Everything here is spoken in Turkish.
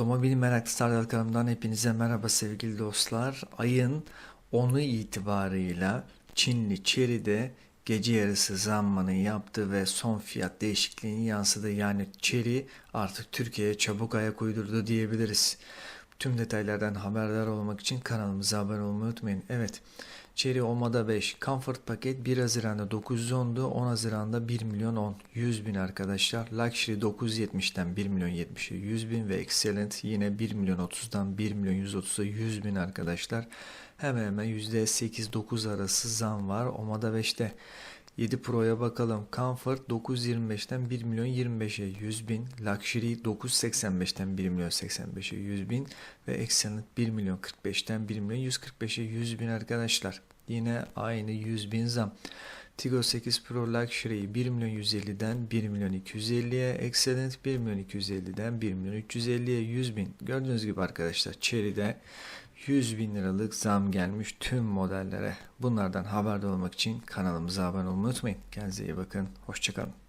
Otomobil Meraklı Sardal kanalımdan hepinize merhaba sevgili dostlar. Ayın 10'u itibarıyla Çinli Chery'de gece yarısı zammını yaptı ve son fiyat değişikliğini yansıdı. Yani Chery artık Türkiye'ye çabuk ayak uydurdu diyebiliriz. Tüm detaylardan haberdar olmak için kanalımıza abone olmayı unutmayın. Evet. Chery Omada 5 Comfort paket 1 Haziran'da 910'du 10 Haziran'da 1 milyon 10 100 bin arkadaşlar Luxury 970'ten 1 milyon 70'e 100 bin ve Excellent yine 1 milyon 30'dan 1 milyon 130'a 100 bin arkadaşlar hemen hemen %8-9 arası zam var Omada 5'te 7 Pro'ya bakalım. Comfort 925'ten 1 milyon 25'e 100 bin. Luxury 985'ten 1 milyon 85'e 100 bin. Ve Excellent 1 milyon 45'ten 1 milyon 145'e 100 bin arkadaşlar. Yine aynı 100 bin zam. Tigo 8 Pro Luxury 1 milyon 150'den 1 milyon 250'ye, Excellent 1 milyon 250'den 1 milyon 350'ye 100 bin. Gördüğünüz gibi arkadaşlar Chery'de 100 bin liralık zam gelmiş tüm modellere. Bunlardan haberdar olmak için kanalımıza abone olmayı unutmayın. Kendinize iyi bakın. Hoşçakalın.